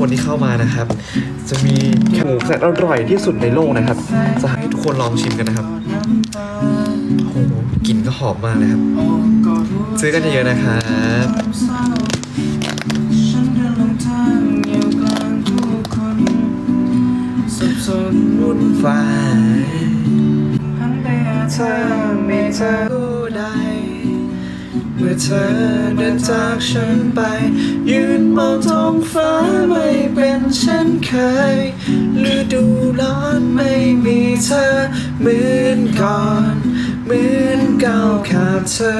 คนที่เข้ามานะครับ จะมีแคบหมูแสนอร่อยที่สุดในโลกนะครับ จะให้ทุกคนลองชิมกันนะครับโอ้โหกลิ่นก็หอมมากเลยครับ ซื้อกันเยอะๆนะครับวุ่นฟ้าหันไปหาไม่เธอ เมื่อเธอเดินจากฉันไป ยืนมองท้องฟ้าไม่เป็นเช่นเคยฤดูร้อนไม่มีเธอเหมือนก่อนเหมือนเก่าขาดเธอ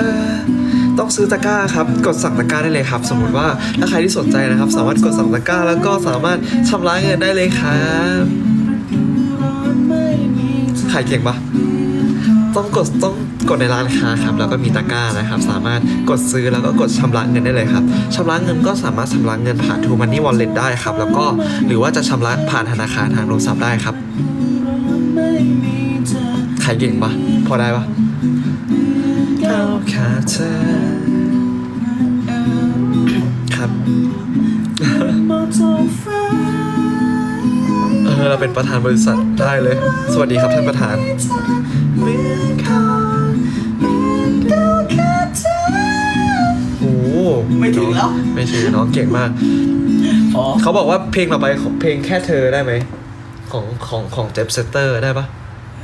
ต้องซื้อตะกร้าครับ กดสั่งตะกร้าได้เลยครับ สมมติว่าถ้าใครที่สนใจนะครับ สามารถกดสั่งตะกร้า แล้วก็สามารถชำระเงินได้เลยครับขายเก่งปะ ต้องกดต้องกดในร้านค้าครับแล้วก็มีตะกร้านะครับ สามารถกดซื้อแล้วก็กดชำระเงินได้เลยครับชำระเงินก็สามารถชำระเงินผ่าน t ูมันนี่วอลเล็ตได้ครับ แล้วก็หรือว่าจะชำระผ่านธนาคารทางโทรศัพท์ได้ครับขายเก่งปะพอได้ปะก้าวขาดเธอครับเออเราเป็นประธานบริษัทได้เลย สวัสดีครับท่านประธาน เหมือนก่อนเหมือนเก่าขาดเธอ โอ้โหไม่ถึงแล้ว ไม่ถึงน้องเก่งมากอ๋อเขาบอกว่าเพลงต่อไปของเพลงแค่เธอได้ไหม ของของของเจฟเซเตอร์ได้ปะ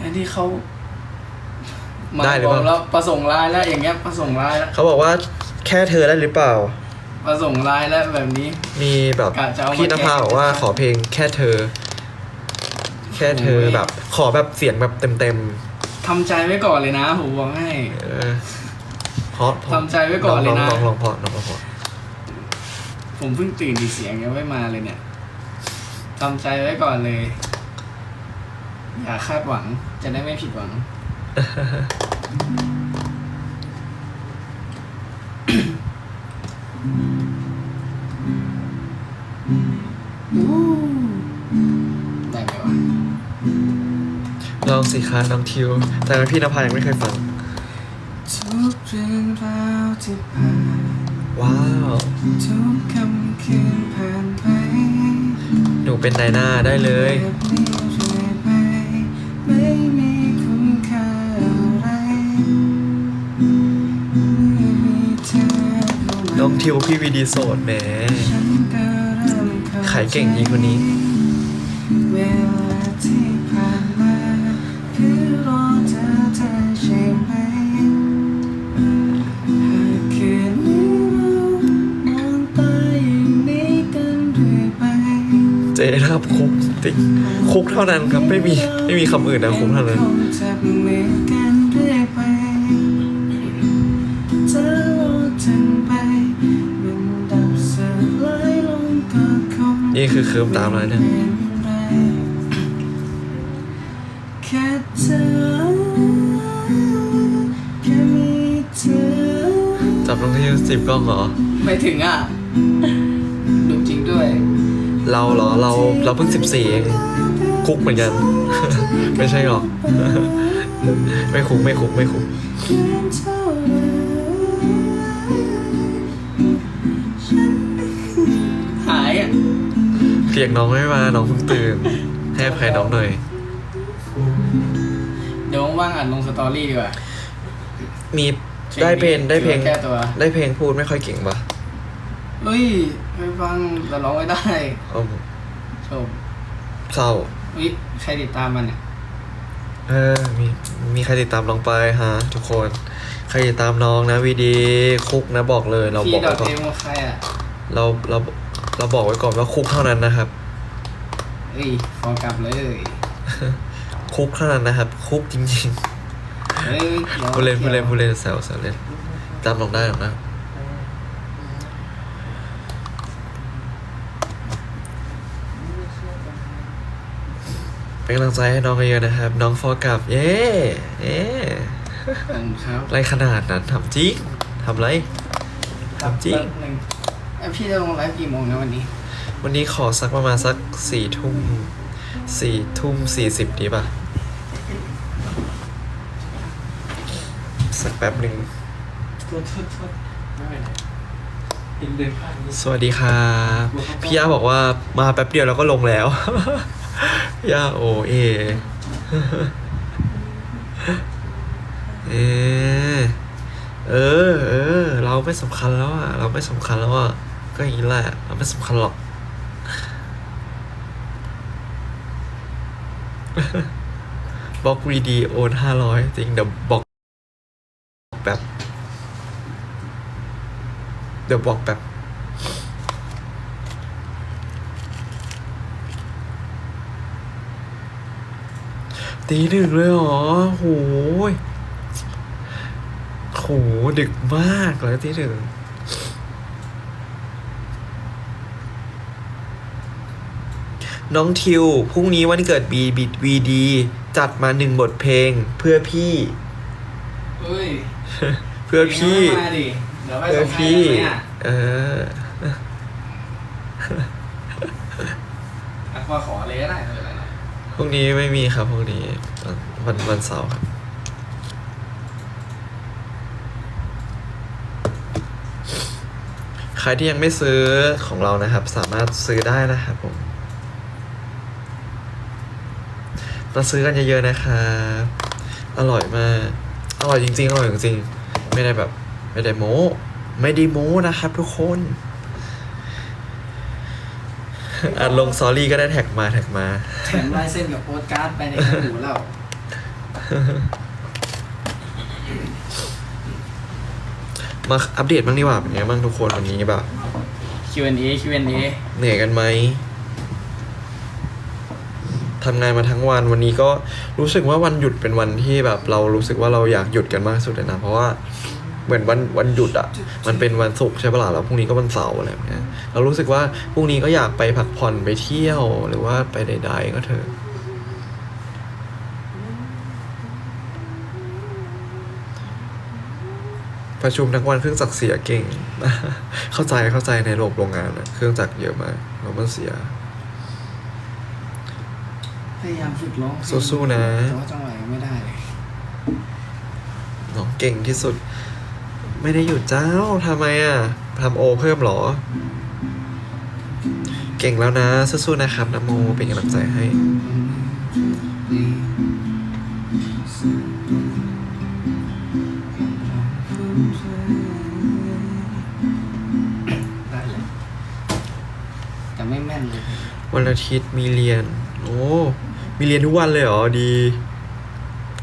อันนี้เขามาได้หรือบเปอล่ากแล้วประสงค์ร้ายแล้วอย่างเงี้ยประสงค์ร้ายแล้วเขาบอกว่าแค่เธอได้หรือเปล่า ประสงค์ร้ายแล้วแบบนี้ มีแบบกะจะเอามาพี่นภาแก้ บอกว่าขอเพลงแค่เธอ แค่เธอโอ้ยแบบ ขอแบบเสียงแบบเต็ม ทำใจไว้ก่อนเลยนะผมบอกให้ๆเออเพราะทำใจไว้ก่อนเลยนะ ลองลองลองพอลองพอผมเพิ่งตื่นดีเสียงยังไม่มาเลยเนี่ยทำใจไว้ก่อนเลย อย่าคาดหวังจะได้ไม่ผิดหวัง สิคะน้องทิว แต่พี่นภายังไม่เคยฟัง ทุกเรื่องราวที่ผ่านว้าว ทุกคำคืนผ่านไปหนูเป็นนายหน้าได้เลย แบบนี้เรื่อยไปไม่มีคุณค่าอะไรเมื่อมีเธอเข้ามาน้องทิวพี่วีดีโสดแหมฉันก็เริ่มเข้าใจ ขายเก่งจริงคนนี้ ครับคุกติคุกเท่านั้นครับไม่มีไม่มีคำอื่นนะคุกเท่านั้นนี่คือคืมตามเลยเนี่ยจับน้องทิวจีบกล้องเหรอ ไม่ถึงอะ เราเหรอเราเราเพิ่งสิบสี่เองคุกเหมือนกัน ไม่ใช่หรอก ไม่คุกไม่คุกไม่คุกหายอะเสียงน้องไม่มาน้องเพิ่งตื่นให้อภัยน้องหน่อย เดี๋ยวว่างๆอ่านลงสตอรี่ดีกว่า มีได้เพลงได้เพลงแก้ตัว ได้เพลงพูดไม่ค่อยเก่งปะ เฮ้ยไปฟังแต่ร้องไม่ได้เอาชมเศร้าวิใครติดตามมันเนี่ยเออมีมีใครติดตามน้องไปฮะ ทุกคน ใครติดตามน้องนะวีดีคุกนะบอกเลย เราพี่บอกดอไว้ทก่อนเทมใครอะเราเราเราบอกไว้ก่อนว่าคุกเท่านั้นนะครับเฮ้ยฟอกลับเลย คุกเท่านั้นนะครับ คุกจริงเฮ้ยๆผู้เล่นผู้เล่นผู้เล่นแซวแซวเล่นจำลองได้หรอกนะ เป็นกำลังใจให้น้องเยอะๆนะครับ น้องฟอร์กลับเย้เย้ครับไรขนาดนั้นทำจริงทำไรทำจริงแป๊บนึงเอ้ยพี่จะลงไลฟ์กี่โมงนะวันนี้ วันนี้ขอสักประมาณสักสี่ทุ่มสี่ทุ่มสี่สิบดีป่ะ สักแป๊บหนึ่งโทษโทษโทษไม่เป็นไรเห็นเดินผ่านสวัสดีครับ พี่ย่าบอกว่ามาแป๊บเดียวแล้วก็ลงแล้วพี่ ย่าโอเอเออเออเออ เราไม่สำคัญแล้วอะ เราไม่สำคัญแล้วอะ ก็อย่างนี้แหละ เราไม่สำคัญหรอก บล็อกวีดีโอนห้าร้อยจริงเดี๋ยวบอกแบบ เดี๋ยวบอกแบบ ตีหนึ่งเลยเหรอโหยโหดึกมากเลยตีหนึ่งน้องทิว พรุ่งนี้วันเกิดบีบิดวีดี จัดมาหนึ่งบทเพลง เพื่อพี่เฮ้ยเพื่อพี่มาดิเดี๋ยวไปเพื่อส่งให้พี่ได้ไหมอะเอออะว่าขอ พรุ่งนี้ไม่มีครับพรุ่งนี้วันวันเสาร์ครับใครที่ยังไม่ซื้อของเรานะครับ สามารถซื้อได้นะครับผมมาซื้อกันเยอะๆนะครับอร่อยมากอร่อยจริงๆอร่อยจริงๆไม่ได้แบบ ไม่ได้โม้ ไม่ได้โม้นะครับทุกคน อัดลงซอรี่ก็ได้แท็กมาแท็กมาแถมลายเส้นกับโปสการ์ดไปในกระดูแล้วมาอัปเดตบ้างดีกว่าเป็นไงบ้างทุกคนวันนี้แบบ Q&A Q&A เหนื่อยกันไหมทำงานมาทั้งวันวันนี้ก็รู้สึกว่าวันหยุดเป็นวันที่แบบเรารู้สึกว่าเราอยากหยุดกันมากสุดเลยนะ เพราะว่า เหมือนวันวันหยุดอะมันเป็นวันศุกร์ใช่ปะล่ะแล้วพรุ่งนี้ก็วันเสาร์อะไรแบบเนี้ยเรารู้สึกว่าพรุ่งนี้ก็อยากไปพักผ่อนไปเที่ยวหรือว่าไปใด ๆ ก็เถอะประชุมทั้งวันเครื่องจักรเสียเก่ง เข้าใจเข้าใจในโรงโรงงานอะเครื่องจักรเยอะมากแล้วมันเสีย พยายามฝึกร้องเพลงสู้ๆนะแต่ว่าจังหวะยังไม่ได้เลยน้องเก่งที่สุด ไม่ได้หยุดเจ้าทำไมอะทำโอเพิ่มเหรอ เก่งแล้วนะสู้ๆนะครับนะโมเป็นกำลังใจให้ได้เลยแต่ไม่แม่นเลยวันอาทิตย์มีเรียน โอ้ มีเรียนทุกวันเลยเหรอดี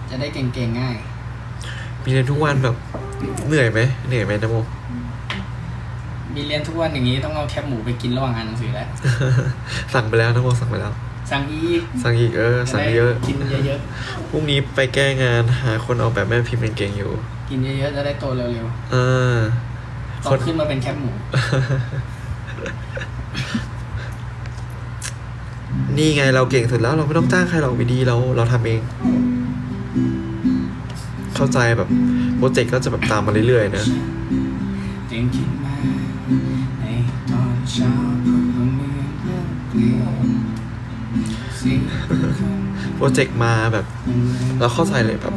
จะได้เก่งๆง่าย มีเรียนทุกวันแบบ เหนื่อยไหมเหนื่อยไหมนะโมมีเรียนทุกวันอย่างนี้ต้องเอาแคบหมูไปกินระหว่างอ่านหนังสือแล้ว สั่งไปแล้วนะโมสั่งไปแล้ว สั่งอีก สั่งอีกเออ สั่งเยอะจได้กินเยอะพรุ่งนี้ไปแก้งานหาคนออกแบบแม่พิมพ์เก่งๆอยู่ๆกินเยอะๆจะได้โตเร็วอ่าๆโตคนขึ้นมาเป็นแคบหมู นี่ไงเราเก่งสุดแล้วเราไม่ต้องจ้างใครหรอกวิดีเราเราทำเอง เข้าใจแบบโปรเจกต์ก็จะแบบตามมาเรื่อยๆนะตื่นขึ้นมาในตอนเช้าพบว่าเมืองเริ่มเปลี่ยนสิ่งคนโปรเจกต์มาแบบเราเข้าใจเลยแบบ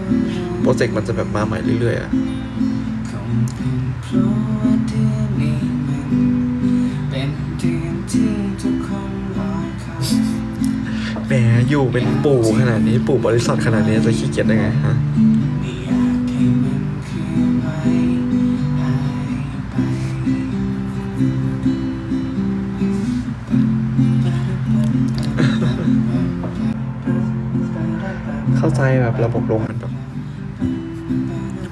โปรเจกต์มันจะแบบมาใหม่เรื่อยๆอะคงเป็นเพราะว่าเดือนนี้มันเป็นเดือนที่ทุกคนรอคอยแหมอยู่เป็นปู่ขนาดนี้ปู่บริษัทขนาดนี้จะขี้เกียจได้ไงฮะ ใจแบบระบบโรงงานแบบ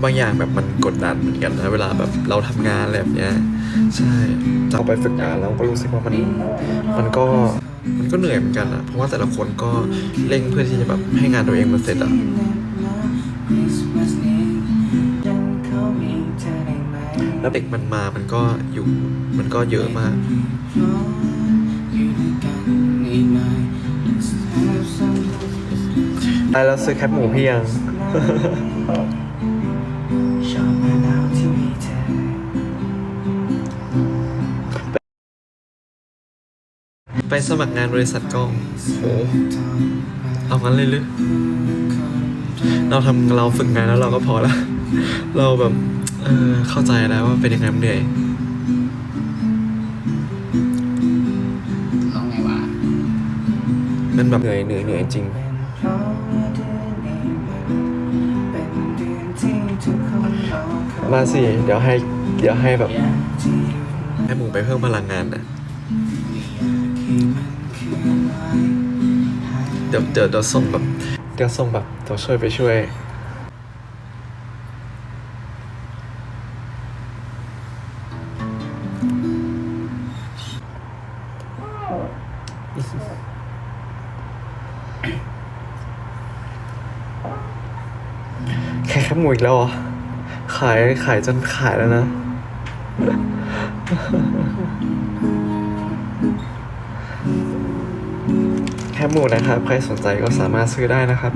บางอย่างแบบมันกดดันเหมือนกันนะเวลาแบบเราทำงานอะไรแบบเนี้ยใช่เราไปฝึกงานเราก็รู้สึกว่ามันมันก็มันก็เหนื่อยเหมือนกันอะเพราะว่าแต่ละคนก็เร่งเพื่อที่จะแบบให้งานตัวเองมันเสร็จอะแล้วเด็กมันมามันก็อยู่มันก็เยอะมาก ไปแล้วซื้อแคปหมูเพียง ไปสมัครงานบริษัทกล้องโหเอางั้นเลยหรือเราทำเราฝึกงานแล้วเราก็พอละ เราแบบ เออเข้าใจแล้วว่าเป็นยังไงมันเหนื่อยมันแบบเหนื่อยเหนื่อยเหนื่อยจริง มาสิ เดี๋ยวให้ เดี๋ยวให้แบบ ให้หมูไปเพิ่มพลังงานนะเดี๋ยวเดี๋ยวเดี๋ยวส่งแบบ เดี๋ยวส่งแบบตัวช่วยไปช่วย แค่แคบหมูอีกแล้วเหรอายขายจนขายแล้วนะ แคบหมูนะครับ ใครสนใจก็สามารถซื้อได้นะครับ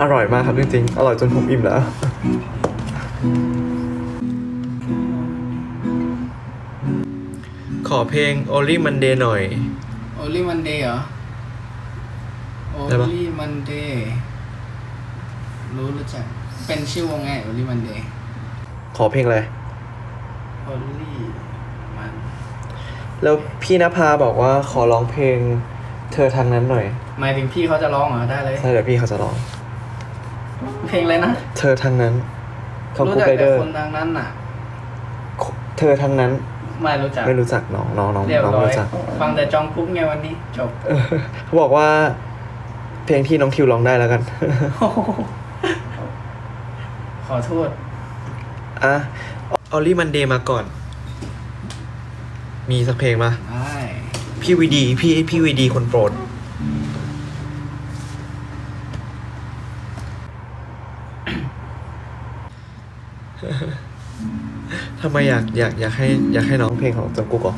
อร่อยมากครับจริงๆ อร่อยจนผมอิ่มแล้วขอเพลง Only Monday หน่อยโอลิมันเดย์เหรอโอได้ปะลิมันเดย์รู้รู้จัก เป็นชื่อวงไงโอลิมันเดย์ข อเพลงอะไรโอลิมันแล้วพี่นภาบอกว่าขอร้องเพลง เธอทางนั้นหน่อยหมายถึงพี่เขาจะร้องเหรอได้เลย ใช่เดี๋ยวพี่เขาจะร้อง เพลงอะไรนะเธอทางนั้นของรู้กูจักไรแต่เดอร์ คนดังนั้นน่ะ เธอทางนั้น ไม่รู้จักไม่รู้จักน้องน้องน้องเรียบน้องร้ไม่อยรู้จัก ฟังแต่จองกุ๊กไงวันนี้จบ เออเขาบอกว่า เพลงที่น้องทิวร้องได้แล้วกัน ขอโทษ อะออลลี่มันเดย์มาก่อน มีสักเพลงปะได้พี่วีดีพี่พี่วีดีคนโปรด ทำไมอยากอยากอยากให้อยากให้น้องเพลงของจงกุ๊กเหรอ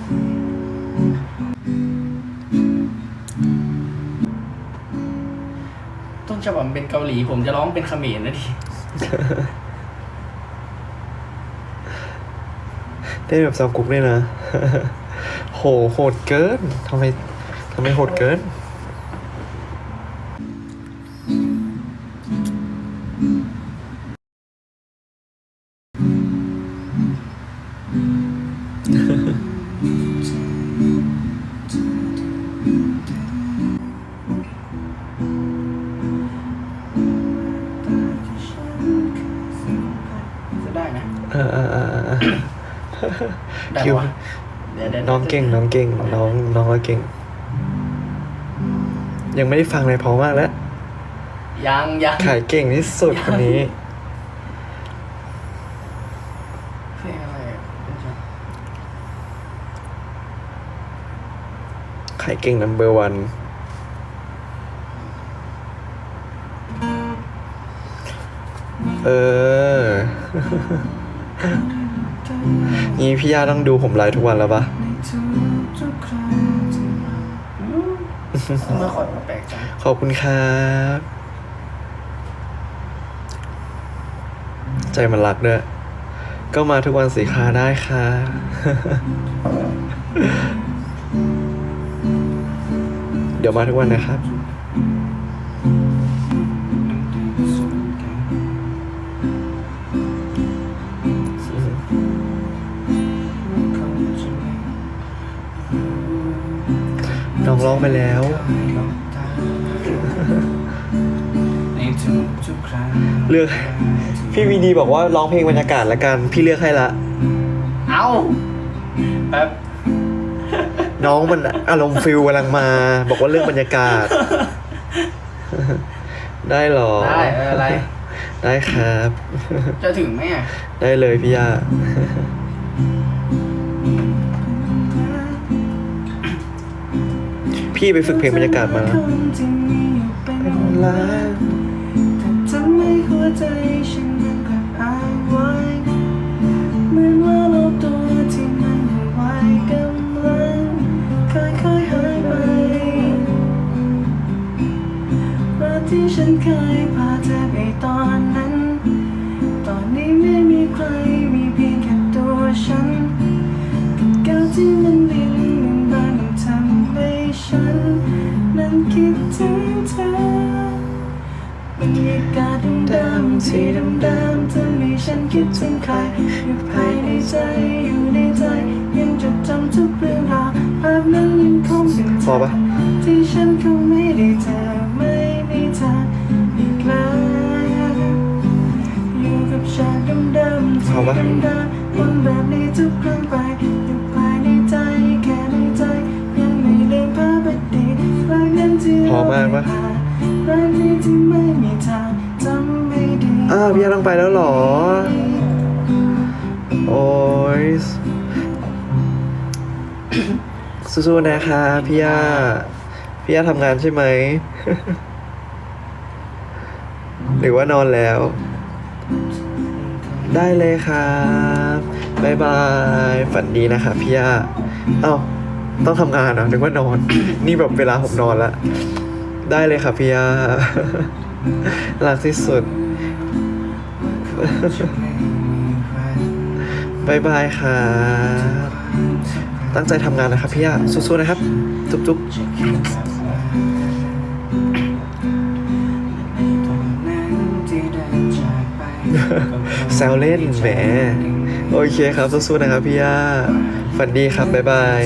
ต้นฉบับมันเป็นเกาหลี ผมจะร้องเป็นเขมรนะดิ เต้นแบบซาวกุ๊กเลยนะ โหโหดเกินทำไมทำไมโหดเกิน น้องเก่งน้องเก่งน้องน้องก็เก่ง ยังไม่ได้ฟังเลยเพราะมากแล้ว ยังยังขายเก่งที่สุดคนนี้เพลงอะไรอะเป็นจังขายเก่ง number one เออ งี้พี่ย่าต้องดูผมไลฟ์ทุกวันแล้วปะ ทำไมขอดมาแปลกจังขอบคุณครับ ใจมันรักด้วย ก็มาทุกวันสีคาได้ค่ะเดี๋ยวมาทุกวันนะครับ น้องร้องไปแล้วในทุกๆครั้งเลือกพี่วีดีบอกว่าร้องเพลงบรรยากาศละกันพี่เลือกให้ละ เอาแป๊บน้องมันอารมณ์ฟิลกำลังมา บอกว่าเรื่องบรรยากาศ ได้เหรอ ได้เอออะไร ได้ครับ จะถึงไหมอะ ได้เลยพี่ย่า พี่ไปฝึกเพลงบรรยากาศมาแล้วเป็นล้านแต่ทำให้หัวใจ ที่ไม่มีทางจำไม่ดีอ้าวพี่ยาต้องไปแล้วเหรอ โอ้ยสู้ๆนะคะพี่ยาพี่ยาทำงานใช่ไหม หรือว่านอนแล้ว ได้เลยครับบ๊ายบาย ฝันดีนะคะพี่ยาเอ้า ต้องทำงานเหรอนึกว่านอน นี่แบบเวลาผมนอนแล้ว ได้เลยค่ะพี่ยารักที่สุดบายบายครับตั้งใจทำงานนะครับพี่ยาสู้ๆนะครับ จุ๊บๆแซวเล่นแหมโอเคครับสู้ๆนะครับพี่ยาฝันดีครับบายบาย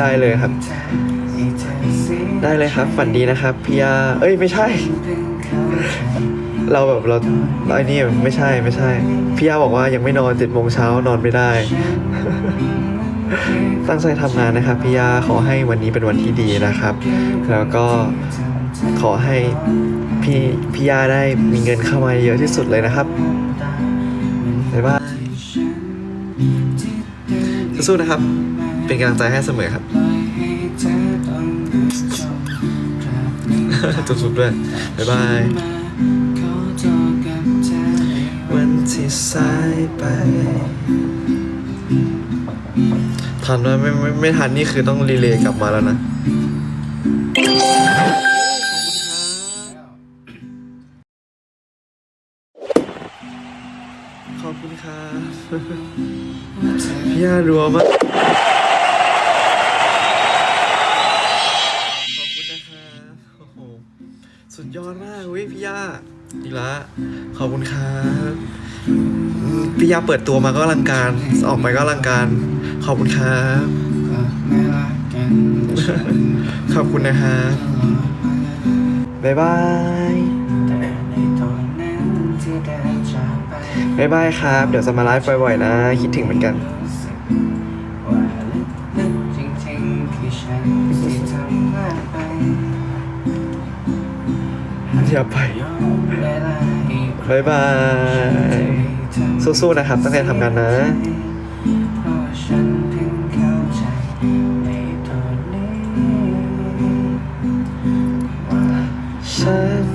ได้เลยครับ ได้เลยครับ ฝันดีนะครับพี่ยาเอ้ยไม่ใช่เพียงเข้าใจเราแบบเราไอ้นี่ไม่ใช่ไม่ใช่พี่ยาบอกว่ายังไม่นอนเจ็ดโมงเช้านอนไม่ได้ ตั้งใจทำงานนะครับพี่ยาขอให้วันนี้เป็นวันที่ดีนะครับ แล้วก็ขอให้พี่พี่ยาได้มีเงินเข้ามาเยอะที่สุดเลยนะครับบ๊ายบายสู้ๆนะครับ เป็นกำลังใจให้เสมอครับจุบๆด้วย บ๊ายบายวันที่สายไปทันว่าไม่ไม่ไม่ทันนี่คือต้องรีเลย์กลับมาแล้วนะขอบคุณครับพี่ยารัวมาก อีกละขอบคุณครับอืมพี่ยาเปิดตัวมาก็อลังการ ออกไปก็อลังการ ขอบคุณครับขอบคุณนะครับบ๊ายบายบ๊ายบายครับ เดี๋ยวจะมาไลฟ์บ่อยๆนะ คิดถึงเหมือนกันจริงๆคือฉันที่ทำพลาดไปอย่าไป บ๊ายบาย สู้ๆนะครับ ตั้งใจทำงานนะฉัน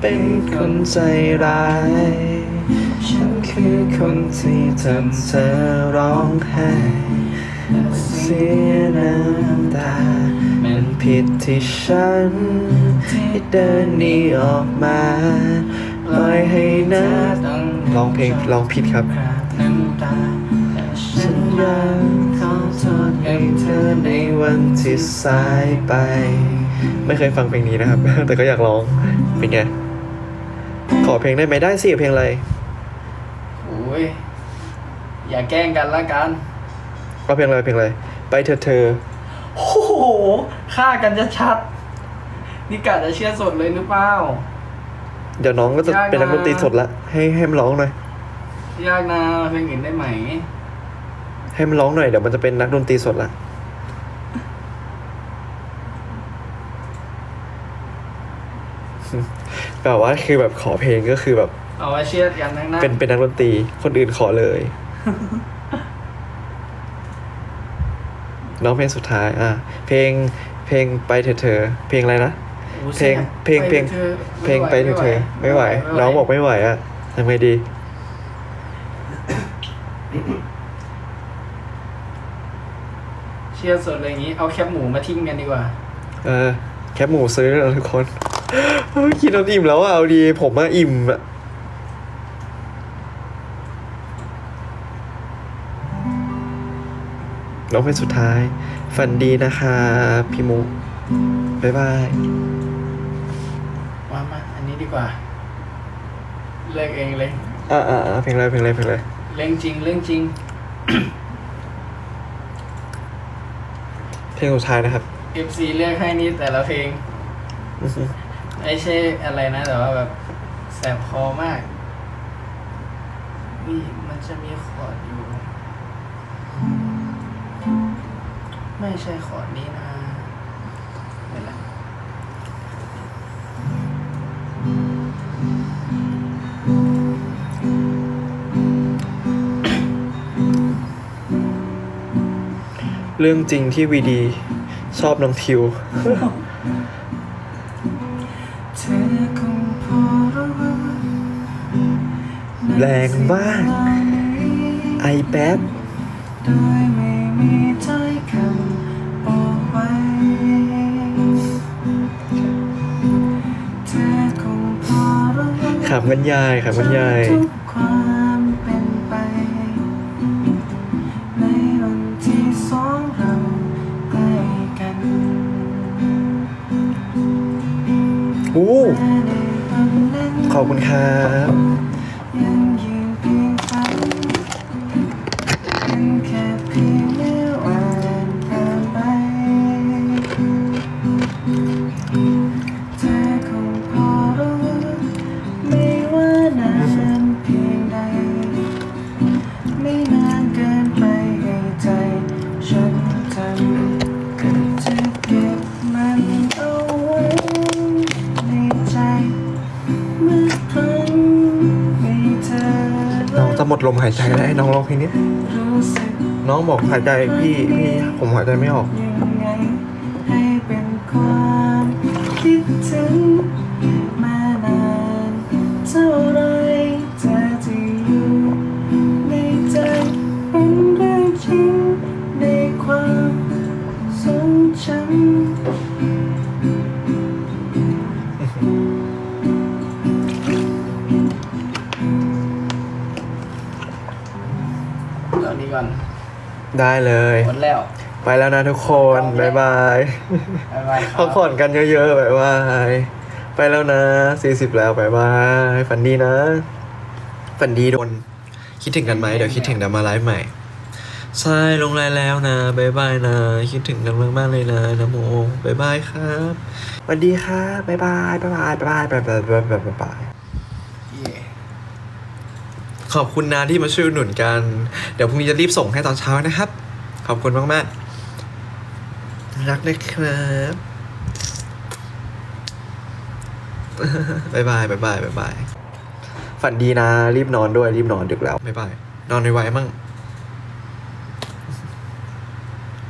เป็นคนใจร้าย ฉันคือคนที่ทำเธอร้องไห้เสียน้ำตา มันผิดที่ฉันที่เดินหนีออกมา ล่อยให้น้ำร้องเพลงร้องผิดครับคราบน้ำตาแต่ฉันยังขอโทษให้เธอในในวันที่สายไป ไม่เคยฟังเพลงนี้นะครับ แต่ก็อยากร้อง เป็นไง ขอเพลงได้ไหมได้สิเพลงอะไรโอ้ยอย่าแกล้งกันละกันก็เพลงอะไรเพลงอะไร ไปเธอเธอโอ้โหฆ่ากันจะชัดๆนี่กะจะเชื่อสดเลยหรือเปล่า เดี๋ยวน้องก็จะยากนะเป็นนักดนตรีสดละ ให้ให้มันร้องหน่อย ยากนะเพลงอื่นได้ไหม ให้มันร้องหน่อยเดี๋ยวมันจะเป็นนักดนตรีสดละแบบว่าคือแบบขอเพลงก็คือแบบ เอาไว้เชื่อกันทั้งนั้นเป็นเป็นนักดนตรีคนอื่นขอเลย น้องเพลงสุดท้าย อะ เพลงเพลงไปเถอะเธอ เพลงอะไรนะโอ้ เพลงเพลงเพลงเพลงไปเถอะเธอไม่ไหว น้องบอกไม่ไหวอะทำไงดี เชื่อสดเลยอย่างนี้ เอาแคบหมูมาทิ้งกันดีกว่า เออ แคปหมูซื้อแล้วทุกคนเฮ้ยกินน้ำอิ่มแล้วอะเอาดี ผมอะอิ่มอะน้องเป็นสุดท้าย ฝันดีนะคะ พี่มุกบ๊ายบายว่ามาอันนี้ ดีกว่า เลือกเองเลยอ่าอ่าอ่าเพลงอะไรเพลงอะไรเพลงอะไรเรื่องจริงเรื่องจริง เพลงสุดท้ายนะครับ FC เลือกให้นี่แต่ละเพลงไม่ใช่อะไรนะ แต่ว่าแบบแสบคอมากนี่มันจะมีคอร์ดอยู่ ไม่ใช่คอร์ดนี้นะ เรื่องจริงที่วีดี ชอบน้องทิว แรงมาก ไอแป๊บโดยไม่มีถ้อยคำกไว้เธอคงพอรู้ว่าขำกันยายขำกันยาย อู้ขอบคุณครับ หมดลมหายใจแล้วให้น้องร้องเพลงนี้ น้องบอกหายใจพี่พี่ผมหายใจไม่ออก ให้เป็นความคิดถึง ได้เลย หมดแล้ว ไปแล้วนะทุกคน บ๊ายบายบ๊ายบายครัพักผ่อนกันเยอะๆบ๊ายบาย ไปแล้วนะสี่สิบแล้วบ๊ายบายฝันดีนะ ฝันดีโดน คิดถึงกันไหมเดี๋ยวคิดถึงเดี๋ยวมาไลฟ์ใหม่ ใช่ลงไลน์แล้วนะบ๊ายบายนะ คิดถึงกันมากๆเลยนะนะโมบ๊ายบายครับสวัสดีครับบ๊ายบายบ๊ายบายบ๊ายบายบ๊ายบายบ๊ายบายบ๊ายบายเย่ ขอบคุณนะที่มาช่วยอุดหนุนกัน เดี๋ยวพรุ่งนี้จะรีบส่งให้ตอนเช้านะครับ ขอบคุณมากๆ รักนะครับบายบายบายบายบายบายฝันดีนะ รีบนอนด้วยรีบนอนดึกแล้วบายบายนอนไวๆมั่ง